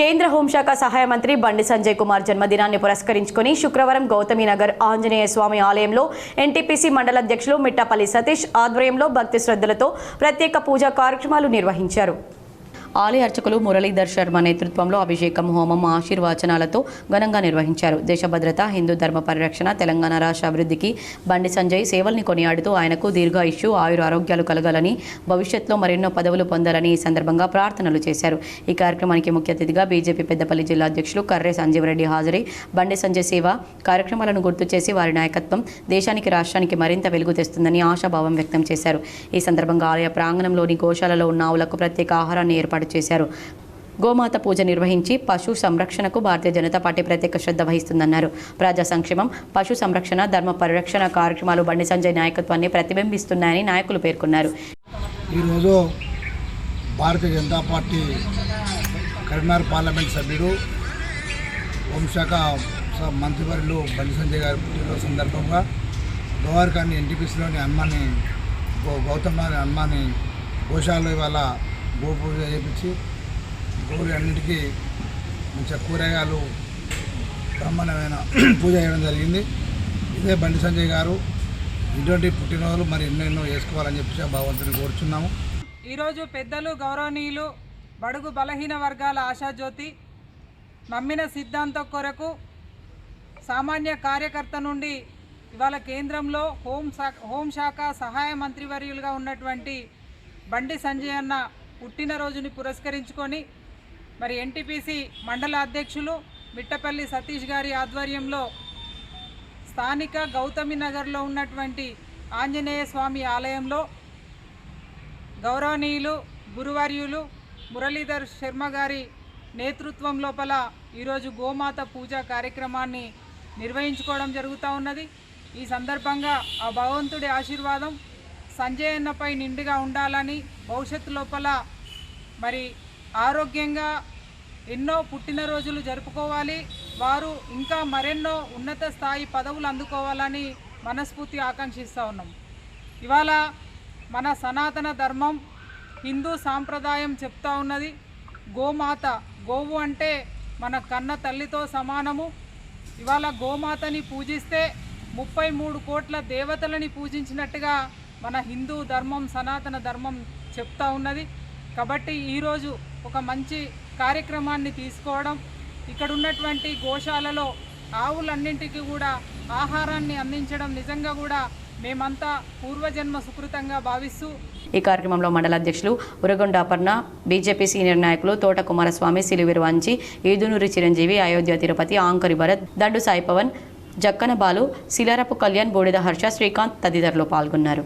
కేంద్ర హోంశాఖ సహాయ మంత్రి బండి సంజయ్ కుమార్ జన్మదినాన్ని పురస్కరించుకుని శుక్రవారం గౌతమీనగర్ ఆంజనేయ స్వామి ఆలయంలో ఎన్టీపీసీ మండల అధ్యక్షులు మిట్టపల్లి సతీష్ ఆధ్వర్యంలో భక్తి శ్రద్ధలతో ప్రత్యేక పూజా కార్యక్రమాలు నిర్వహించారు. ఆలయ అర్చకులు మురళీధర్ శర్మ నేతృత్వంలో అభిషేకం హోమం ఆశీర్వచనాలతో ఘనంగా నిర్వహించారు. దేశ భద్రత హిందూ ధర్మ పరిరక్షణ తెలంగాణ రాష్ట్ర అభివృద్ధికి బండి సంజయ్ సేవల్ని కొనియాడుతూ ఆయనకు దీర్ఘాయుష్యు ఆయుర ఆరోగ్యాలు కలగాలని భవిష్యత్తులో మరెన్నో పదవులు పొందాలని ఈ సందర్భంగా ప్రార్థనలు చేశారు. ఈ కార్యక్రమానికి ముఖ్య అతిథిగా బీజేపీ పెద్దపల్లి జిల్లా అధ్యక్షులు కర్రే సంజీవరెడ్డి హాజరై బండి సంజయ్ సేవ కార్యక్రమాలను గుర్తు చేసి వారి నాయకత్వం దేశానికి రాష్ట్రానికి మరింత వెలుగు తెస్తుందని ఆశాభావం వ్యక్తం చేశారు. ఈ సందర్భంగా ఆలయ ప్రాంగణంలోని గోశాలలో ఉన్న ఆవులకు ప్రత్యేక ఆహారాన్ని ఏర్పాటు చేశారు. గోమాత పూజ నిర్వహించి పశు సంరక్షణకు భారతీయ జనతా పార్టీ ప్రత్యేక శ్రద్ధ వహిస్తుందన్నారు. ప్రజా సంక్షేమం పశు సంరక్షణ ధర్మ పరిరక్షణ కార్యక్రమాలు బండి సంజయ్ నాయకత్వాన్ని ప్రతిబింబిస్తున్నాయని నాయకులు పేర్కొన్నారు. ఈరోజు భారతీయ జనతా పార్టీ కరీంనగర్ పార్లమెంట్ సభ్యుడు హోంశాఖ మంత్రివర్యులు బండి సంజయ్ గారి పుట్టినరోజు సందర్భంగా గోవార్కాన్ని ఎన్టీపీసీలోని హనుమాన్ని గౌతమ్ గారి హనుమాన్ని గోశాలలో ఇవాళ గో పూజ చేయించి గోవులు అన్నిటికీ మంచిగా కూరగాయలు బ్రహ్మాండమైన పూజ చేయడం జరిగింది. ఇదే బండి సంజయ్ గారు ఇటువంటి పుట్టినరోజులు మరి ఎన్నో ఎన్నో చేసుకోవాలని చెప్పి భగవంతుని కోరుచున్నాము. ఈరోజు పెద్దలు గౌరవనీయులు బడుగు బలహీన వర్గాల ఆశాజ్యోతి నమ్మిన సిద్ధాంతం కొరకు సామాన్య కార్యకర్త నుండి ఇవాళ కేంద్రంలో హోం శాఖ హోంశాఖ సహాయ మంత్రివర్యులుగా ఉన్నటువంటి బండి సంజయ్ అన్న పుట్టినరోజుని పురస్కరించుకొని మరి ఎన్టీపీసీ మండల అధ్యక్షులు మిట్టపల్లి సతీష్ గారి ఆధ్వర్యంలో స్థానిక గౌతమి నగర్లో ఉన్నటువంటి ఆంజనేయ స్వామి ఆలయంలో గౌరవనీయులు గురువర్యులు మురళీధర్ శర్మ గారి నేతృత్వం లోపల ఈరోజు గోమాత పూజా కార్యక్రమాన్ని నిర్వహించుకోవడం జరుగుతూ ఉన్నది. ఈ సందర్భంగా ఆ భగవంతుడి ఆశీర్వాదం సంజయ్ అన్నపై నిండుగా ఉండాలని భవిష్యత్తు లోపల మరి ఆరోగ్యంగా ఎన్నో పుట్టినరోజులు జరుపుకోవాలి. వారు ఇంకా మరెన్నో ఉన్నత స్థాయి పదవులు అందుకోవాలని మనస్ఫూర్తి ఆకాంక్షిస్తూ ఉన్నాం. ఇవాళ మన సనాతన ధర్మం హిందూ సాంప్రదాయం చెప్తా ఉన్నది. గోమాత గోవు అంటే మన కన్న తల్లితో సమానము. ఇవాళ గోమాతని పూజిస్తే ముప్పై మూడు కోట్ల దేవతలని పూజించినట్టుగా మన హిందూ ధర్మం సనాతన ధర్మం చెప్తా ఉన్నది. కాబట్టి ఈరోజు ఒక మంచి కార్యక్రమాన్ని తీసుకోవడం ఇక్కడ ఉన్నటువంటి గోశాలలో ఆవులన్నింటికి కూడా ఆహారాన్ని అందించడం నిజంగా కూడా మేమంతా పూర్వజన్మ సుకృతంగా భావిస్తూ ఈ కార్యక్రమంలో మండల అధ్యక్షులు ఉరగొండ అపర్ణ బీజేపీ సీనియర్ నాయకులు తోట కుమారస్వామి సిలివిరు వంచి ఈదునూరి చిరంజీవి అయోధ్య తిరుపతి ఆంకరి భరత్ దండు సాయి పవన్ జక్కన బాలు శిలారపు కళ్యాణ్ బూడిద హర్ష శ్రీకాంత్ తదితరులు పాల్గొన్నారు.